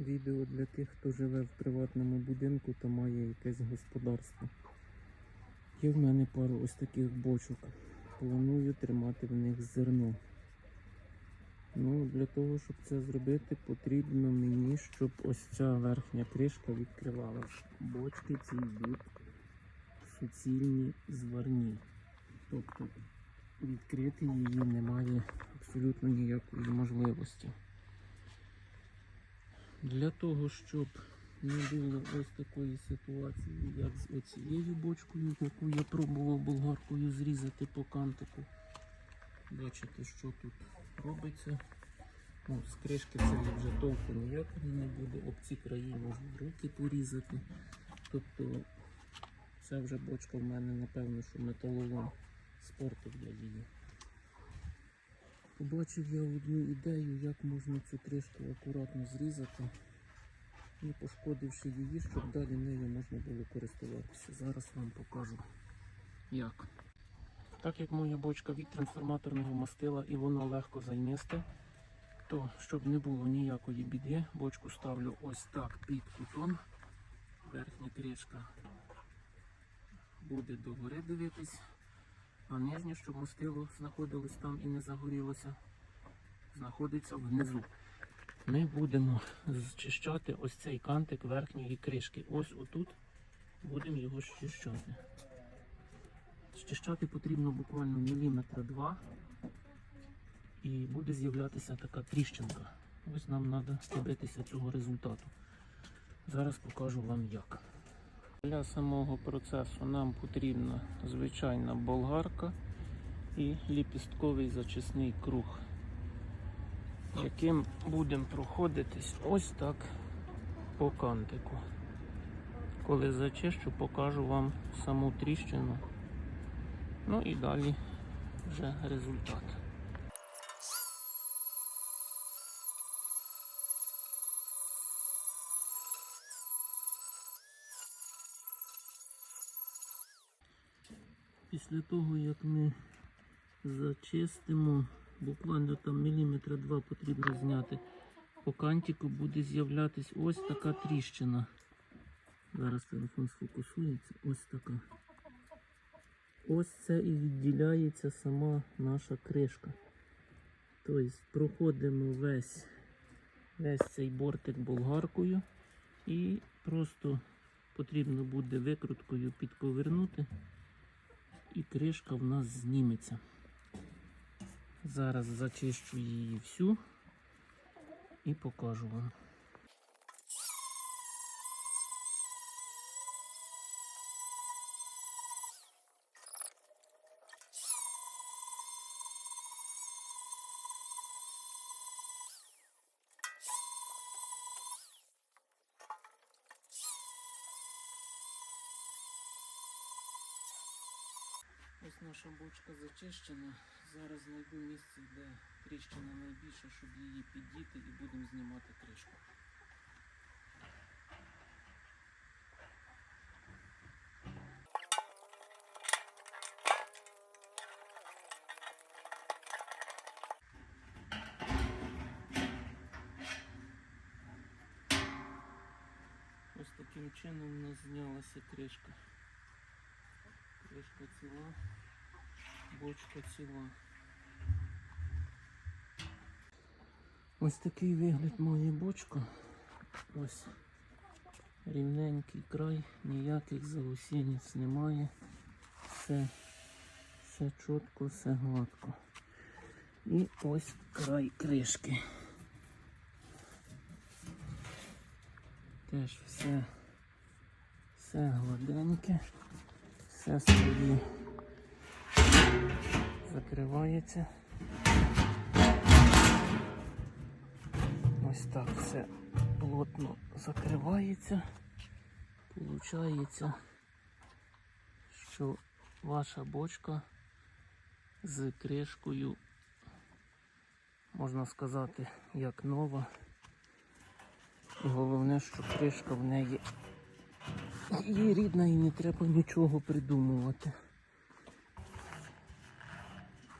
Відео для тих, хто живе в приватному будинку та має якесь господарство. Є в мене пару ось таких бочок. Планую тримати в них зерно. Ну, для того, щоб це зробити, потрібно мені, щоб ось ця верхня кришка відкривалась. Бочки ці йдуть суцільні зварні. Тобто відкрити її немає абсолютно ніякої можливості. Для того, щоб не було ось такої ситуації, як з оцією бочкою, яку я пробував болгаркою зрізати по кантику. Бачите, що тут робиться. Ну, з кришки це вже толку ніякого не буде. Об ці краї можна руки порізати. Тобто це вже бочка в мене, напевно, що металолом спорту для її. Побачив я одну ідею, як можна цю кришку акуратно зрізати, не пошкодивши її, щоб далі нею можна було користуватися. Зараз вам покажу як. Так як моя бочка від трансформаторного мастила і воно легко займисте, то щоб не було ніякої біди, бочку ставлю ось так під кутом. Верхня кришка буде догори дивитись, а нижня, щоб мастило знаходилось там і не загорілося, знаходиться внизу. Ми будемо зчищати ось цей кантик верхньої кришки. Ось отут будемо його щищати. Щищати потрібно буквально міліметра два і буде з'являтися така тріщинка. Ось нам треба добитися цього результату. Зараз покажу вам як. Для самого процесу нам потрібна звичайна болгарка і ліпістковий зачисний круг, яким будемо проходитись ось так по кантику. Коли зачищу, покажу вам саму тріщину. Ну і далі вже результат. Після того, як ми зачистимо, буквально там міліметра два потрібно зняти, по кантику буде з'являтись ось така тріщина. Зараз телефон сфокусується, ось така. Ось це і відділяється сама наша кришка. Тобто проходимо весь, весь цей бортик болгаркою і просто потрібно буде викруткою підковернути і кришка в нас зніметься. Зараз зачищу її всю і покажу вам. Наша бочка зачищена. Зараз знайду місце, де тріщина найбільша, щоб її піддіти і будемо знімати кришку. Ось таким чином у нас знялася кришка. Кришка ціла, бочка ціла. Ось такий вигляд має бочка. Ось рівненький край, ніяких заусінець немає. Все, все чітко, все гладко. І ось край кришки. Теж все, все гладеньке все собі закривається. Ось так все плотно закривається. Получається, що ваша бочка з кришкою, можна сказати, як нова. Головне, що кришка в неї Її рідна і не треба нічого придумувати.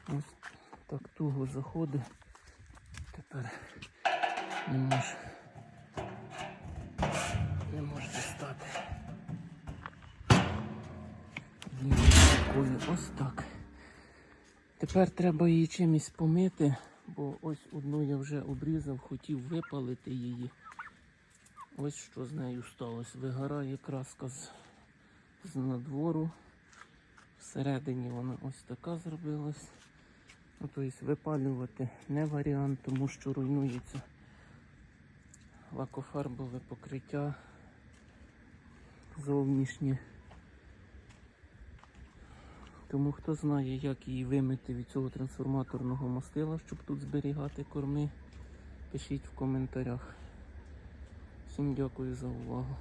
Ось так туго заходить. Тепер не можу не можу дістати. Він ось так. Тепер треба її чимось помити, бо ось одну я вже обрізав, хотів випалити її. Ось що з нею сталося. Вигорає краска з, з надвору. Всередині вона ось така зробилась. Ну, тобто випалювати не варіант, тому що руйнується лакофарбове покриття зовнішнє. Тому хто знає, як її вимити від цього трансформаторного мастила, щоб тут зберігати корми, пишіть в коментарях. Всім дякую за увагу.